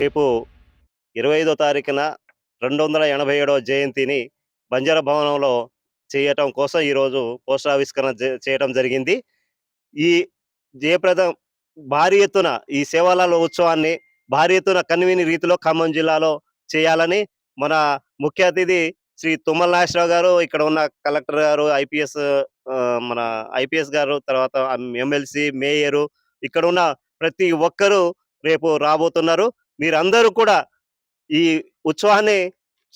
రేపు ఇరవై ఐదో తారీఖున రెండు వందల ఎనభై ఏడవ జయంతిని బంజారా భవనంలో చేయటం కోసం ఈరోజు పోస్టర్ ఆవిష్కరణ చేయటం జరిగింది. ఈ జయప్రదం భారీ ఎత్తున ఈ సేవాలలో ఉత్సవాన్ని భారీ ఎత్తున కన్వీని రీతిలో ఖమ్మం జిల్లాలో చేయాలని మన ముఖ్య అతిథి శ్రీ తుమ్మల నాగేశ్వరరావు గారు ఇక్కడ ఉన్న కలెక్టర్ గారు ఐపీఎస్ మన ఐపీఎస్ గారు తర్వాత ఎమ్మెల్సీ మేయరు ఇక్కడ ఉన్న ప్రతి ఒక్కరూ రేపు రాబోతున్నారు. మీరందరూ కూడా ఈ ఉత్సవాన్ని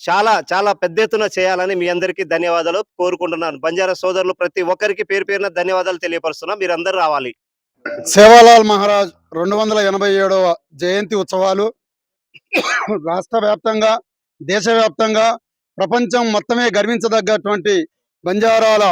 చాలా చాలా పెద్ద ఎత్తున చేయాలని మీ అందరికీ ధన్యవాదాలు కోరుకుంటున్నాను. బంజారా సోదరులు ప్రతి ఒక్కరికి పేరు పేరున ధన్యవాదాలు తెలియపరుస్తున్నా. మీరందరూ రావాలి. సేవాలాల్ మహారాజ్ రెండు వందల ఎనభై ఏడవ జయంతి ఉత్సవాలు. రాష్ట్ర వ్యాప్తంగా దేశవ్యాప్తంగా ప్రపంచం మొత్తమే గర్వించదగ్గటువంటి బంజారాల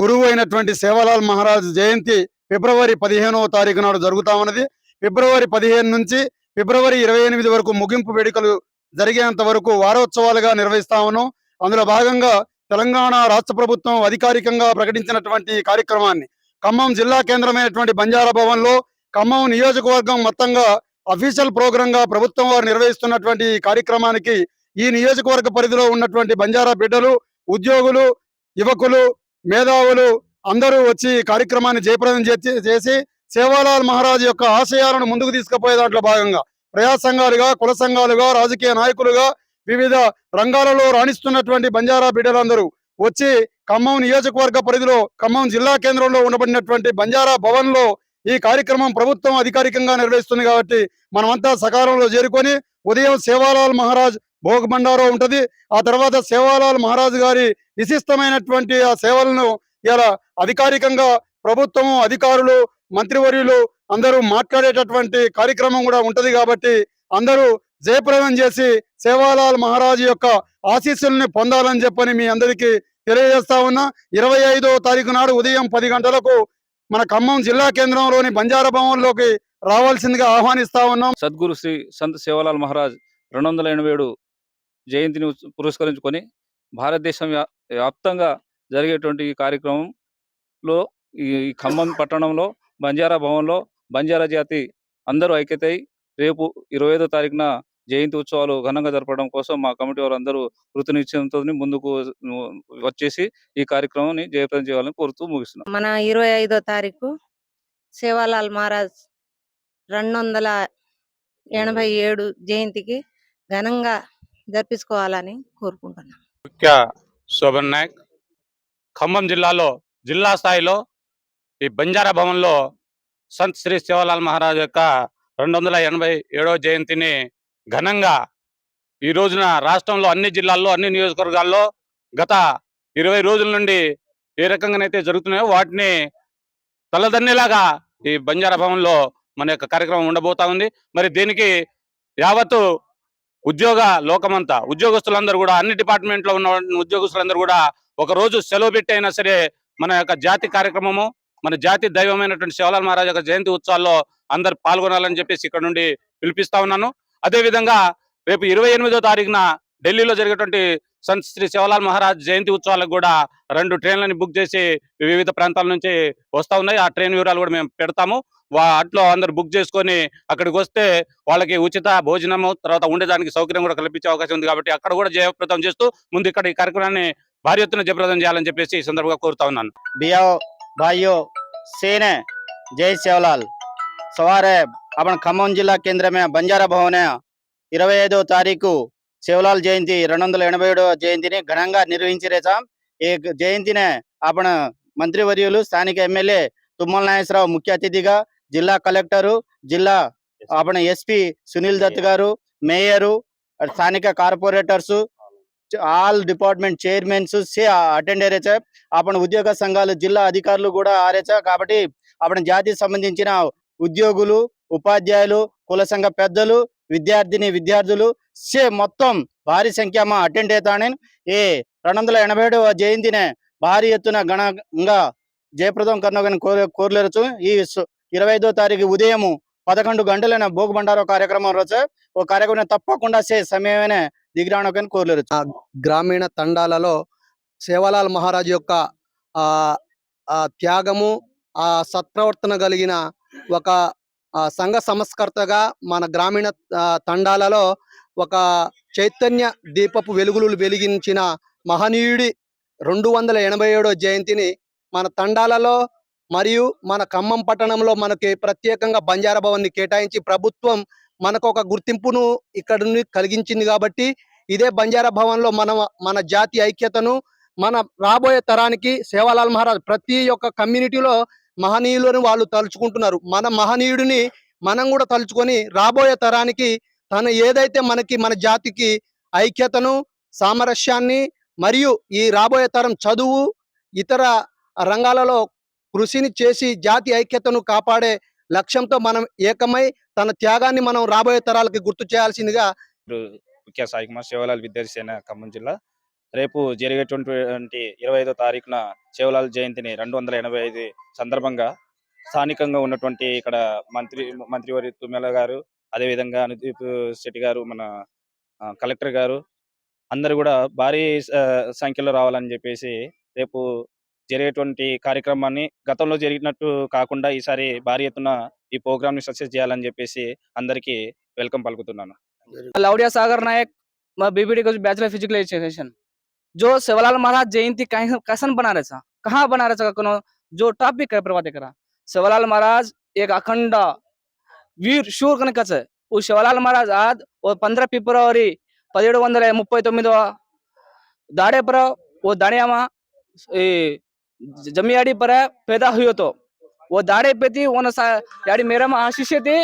గురువు అయినటువంటి సేవాలాల్ మహారాజ్ జయంతి ఫిబ్రవరి పదిహేనవ తారీఖు నాడు జరుగుతా ఉన్నది. ఫిబ్రవరి పదిహేను నుంచి ఫిబ్రవరి ఇరవై ఎనిమిది వరకు ముగింపు వేడుకలు జరిగేంత వరకు వారోత్సవాలుగా నిర్వహిస్తా ఉన్నాం. అందులో భాగంగా తెలంగాణ రాష్ట్ర ప్రభుత్వం అధికారికంగా ప్రకటించినటువంటి కార్యక్రమాన్ని ఖమ్మం జిల్లా కేంద్రమైనటువంటి బంజారా భవన్లో ఖమ్మం నియోజకవర్గం మొత్తంగా అఫీషియల్ ప్రోగ్రాంగా ప్రభుత్వం వారు నిర్వహిస్తున్నటువంటి కార్యక్రమానికి ఈ నియోజకవర్గ పరిధిలో ఉన్నటువంటి బంజారా బిడ్డలు ఉద్యోగులు యువకులు మేధావులు అందరూ వచ్చి కార్యక్రమాన్ని జయప్రదం చేసి సేవాలాల్ మహారాజ్ యొక్క ఆశయాలను ముందుకు తీసుకుపోయే దాంట్లో భాగంగా ప్రజా సంఘాలుగా కుల సంఘాలుగా రాజకీయ నాయకులుగా వివిధ రంగాలలో రాణిస్తున్నటువంటి బంజారా బిడ్డలందరూ వచ్చి ఖమ్మం నియోజకవర్గ పరిధిలో ఖమ్మం జిల్లా కేంద్రంలో ఉండబడినటువంటి బంజారా భవన్లో ఈ కార్యక్రమం ప్రభుత్వం అధికారికంగా నిర్వహిస్తుంది కాబట్టి మనమంతా సకాలంలో చేరుకొని ఉదయం సేవాలాల్ మహారాజ్ భోగ్ బండారో ఉంటుంది. ఆ తర్వాత సేవాలాల్ మహారాజ్ గారి విశిష్టమైనటువంటి ఆ సేవలను ఇలా అధికారికంగా ప్రభుత్వం అధికారులు మంత్రివర్యులు అందరూ మాట్లాడేటటువంటి కార్యక్రమం కూడా ఉంటది కాబట్టి అందరూ జయప్రదం చేసి సేవాలాల్ మహారాజ్ యొక్క ఆశీస్సుల్ని పొందాలని చెప్పని మీ అందరికీ తెలియజేస్తా ఉన్నా. ఇరవై ఐదో తారీఖు నాడు ఉదయం పది గంటలకు మన ఖమ్మం జిల్లా కేంద్రంలోని బంజారా భవన్లోకి రావాల్సిందిగా ఆహ్వానిస్తా ఉన్నాం. సద్గురు శ్రీ సంత్ సేవలాల్ మహారాజ్ రెండు వందల ఎనభై ఏడు జయంతిని పురస్కరించుకొని భారతదేశం వ్యా- వ్యాప్తంగా జరిగేటువంటి ఈ కార్యక్రమంలో ఈ ఖమ్మం పట్టణంలో బంజారా భవన్లో బంజారా జాతి అందరూ ఐక్యతై రేపు ఇరవై ఐదో తారీఖున జయంతి ఉత్సవాలు ఘనంగా జరపడం కోసం మా కమిటీ వారు అందరూ కృతనిశ్చయంతో ముందుకు వచ్చేసి ఈ కార్యక్రమాన్ని జయప్రదం చేయాలని కోరుతూ ముగిస్తున్నాం. మన ఇరవై ఐదో తారీఖు సేవాలాల్ మహారాజ్ రెండు వందల ఎనభై ఏడు జయంతికి ఘనంగా జరిపించుకోవాలని కోరుకుంటున్నాం. ముఖ్య శోభన్ నాయక్ ఖమ్మం జిల్లాలో జిల్లా స్థాయిలో ఈ బంజారా భవన్లో సంత్ శ్రీ శివలాల్ మహారాజ్ యొక్క రెండు వందల ఎనభై ఏడవ జయంతిని ఘనంగా ఈ రోజున రాష్ట్రంలో అన్ని జిల్లాల్లో అన్ని నియోజకవర్గాల్లో గత ఇరవై రోజుల నుండి ఏ రకంగానైతే జరుగుతున్నాయో వాటిని తలదన్నేలాగా ఈ బంజారా భవన్లో మన యొక్క కార్యక్రమం ఉండబోతా ఉంది. మరి దీనికి యావత్తు ఉద్యోగ లోకమంతా ఉద్యోగస్తులందరూ కూడా అన్ని డిపార్ట్మెంట్లో ఉన్న ఉద్యోగస్తులందరూ కూడా ఒక రోజు సెలవు పెట్టి అయినా సరే మన యొక్క జాతి కార్యక్రమము మన జాతి దైవమైనటువంటి శివలాల్ మహారాజ్ యొక్క జయంతి ఉత్సవాల్లో అందరు పాల్గొనాలని చెప్పేసి ఇక్కడ నుండి పిలిపిస్తా ఉన్నాను. అదేవిధంగా రేపు ఇరవై ఎనిమిదో తారీఖున ఢిల్లీలో జరిగేటువంటి సంత్ శ్రీ శివలాల్ మహారాజ్ జయంతి ఉత్సవాలకు కూడా రెండు ట్రైన్లను బుక్ చేసి వివిధ ప్రాంతాల నుంచి వస్తూ ఉన్నాయి. ఆ ట్రైన్ వివరాలు కూడా మేము పెడతాము. వాటిలో అందరు బుక్ చేసుకొని అక్కడికి వస్తే వాళ్ళకి ఉచిత భోజనము తర్వాత ఉండేదానికి సౌకర్యం కూడా కల్పించే అవకాశం ఉంది కాబట్టి అక్కడ కూడా జయప్రదం చేస్తూ ముందు ఇక్కడ ఈ కార్యక్రమాన్ని భారీ ఎత్తున జయప్రదం చేయాలని చెప్పేసి ఈ సందర్భంగా కోరుతా ఉన్నాను. బియో బాయో सेन है जय सेवलाल సవారే आपण ఖమ్మం జిల్లా కేంద్రమే బంజారా భవన ఇరవై ఐదో తారీఖు శివలాల్ జయంతి రెండు వందల ఎనభై ఏడవ జయంతిని ఘనంగా నిర్వహించిరేసాం ఈ జయంతినే आपण మంత్రివర్యులు స్థానిక ఎమ్మెల్యే తుమ్మల నాగేశ్వరరావు ముఖ్య అతిథిగా జిల్లా కలెక్టరు జిల్లా आपण ఎస్పీ సునీల్ దత్ గారు మేయరు స్థానిక corporators all department chairmans attend అయ్యేచా అప్పుడు ఉద్యోగ సంఘాలు జిల్లా అధికారులు కూడా ఆరేచా. కాబట్టి అప్పుడు జాతికి సంబంధించిన ఉద్యోగులు ఉపాధ్యాయులు కుల సంఘ పెద్దలు విద్యార్థిని విద్యార్థులు సే మొత్తం భారీ సంఖ్యమా అటెండ్ అవుతానని ఏ రెండు వందల ఎనభై ఏడవ జయంతిని భారీ ఎత్తున ఘనంగా జయప్రదం కర్ణగని కోరలేరచు. ఈ ఇరవై ఐదో తారీఖు ఉదయము పదకొండు గంటలైన భోగ బండారో కార్యక్రమం రోజు ఓ కార్యక్రమం తప్పకుండా సే సమయమే దిగిరాణకని కోరలేరు. గ్రామీణ తండాలలో సేవలాల్ మహారాజ్ యొక్క ఆ త్యాగము ఆ సత్ప్రవర్తన కలిగిన ఒక సంఘ సంస్కర్తగా మన గ్రామీణ ఆ, తండాలలో ఒక చైతన్య దీపపు వెలుగులు వెలిగించిన మహనీయుడి రెండు వందల ఎనభై ఏడో జయంతిని మన తండాలలో మరియు మన ఖమ్మం పట్టణంలో మనకి ప్రత్యేకంగా బంజారా భవన్ని కేటాయించి ప్రభుత్వం మనకు ఒక గుర్తింపును ఇక్కడ నుండి కలిగించింది కాబట్టి ఇదే బంజారా భవన్లో మన మన జాతి ఐక్యతను మన రాబోయే తరానికి సేవాలాల్ మహారాజ్ ప్రతి ఒక్క కమ్యూనిటీలో మహనీయులను వాళ్ళు తలుచుకుంటున్నారు. మన మహనీయుడిని మనం కూడా తలుచుకొని రాబోయే తరానికి తను ఏదైతే మనకి మన జాతికి ఐక్యతను సామరస్యాన్ని మరియు ఈ రాబోయే తరం చదువు ఇతర రంగాలలో కృషిని చేసి జాతి ఐక్యతను కాపాడే లక్ష్యంతో మనం ఏకమై తన త్యాగాన్ని మనం రాబోయే తరాలకి గుర్తు చేయాల్సిందిగా ముఖ్య సాయి కుమార్ శివలాల్ విద్యార్థిసేన ఖమ్మం జిల్లా. రేపు జరిగేటువంటి ఇరవై ఐదో తారీఖున శివలాల్ జయంతిని రెండు వందల ఎనభై ఐదు సందర్భంగా స్థానికంగా ఉన్నటువంటి ఇక్కడ మంత్రి మంత్రివారి తుమ్మెల గారు అదేవిధంగా అనుదీప్ శెట్టి గారు మన కలెక్టర్ గారు అందరు కూడా భారీ సంఖ్యలో రావాలని చెప్పేసి రేపు జరిగేటువంటి కార్యక్రమాన్ని గతంలో జరిగినట్టు కాకుండా ఈసారి భారీ ఎత్తున ఈ ప్రోగ్రామ్ ని సక్సెస్ చేయాలని చెప్పేసి అందరికీ వెల్కమ్ పలుకుతున్నాను लाउडिया सागर नायक मैं बीबीडी को बैचलर फिजिकल एजुकेशन जो सेवालाल महाराज जयंती कहीं कैसन बना रहे था कहाँ बना रहे था कोनो जो टॉपिक है प्रभाते करा सेवालाल महाराज एक अखंड वीर शूर కనుక కచ్చ ఓ శివలాల్ మహారాజ్ ఆద్ ఓ పంద్ర ఫిబ్రవరి పదిహేడు వందల ముప్పై తొమ్మిదవ दाड़े पर वो दाड़ियामा ए, जमियाड़ी पर पैदा हुई तो वो दाड़े पे थी वो याड़ी मेरा में आशीष थी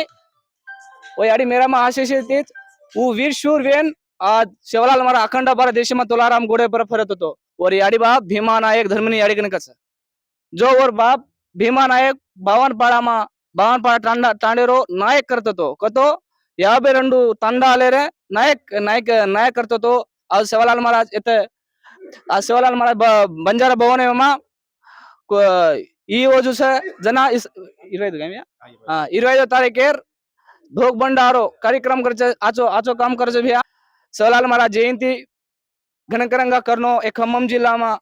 वो याड़ी मेरा में आशीष थी वो वीर शूर वेन आज शिवलाल हमारा अखंड भारत देश में तुलाराम घोड़े पर फरत तो और याड़ी बाप भीमा नायक धर्मनी याड़ी कन कस जो और बाप भीमा नायक बावन पाड़ा में बावन पाड़ा टांडा टांडेरो नायक करतो तो कतो యాభై రెండు తండాలేరే నాయక్ నాయక్ నాయక్ కర్తతో ఆ శివలాల్ మహారాజ్ అయితే ఆ శివలాల్ మహారాజ్ బ- బంజారా భవన్ ఏమో ఈ రోజు సే జన ఇస్ ఇరవై ఐదు కదా हाँ इरवै तारीखेर भोग भंडारो कार्यक्रम करचे आचो आचो काम करचे भैया सलाल महाराज जयंती घनकरंगा करनो एक खम्मम जिल्ला में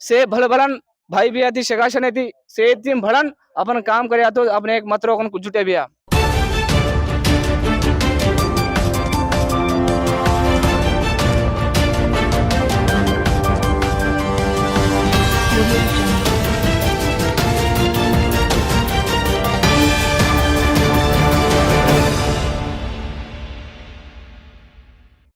से भल भलन भाई भी थी शगाशन थी से थी भलन अपन काम करे तो अपने एक मतरो कन जुटे भैया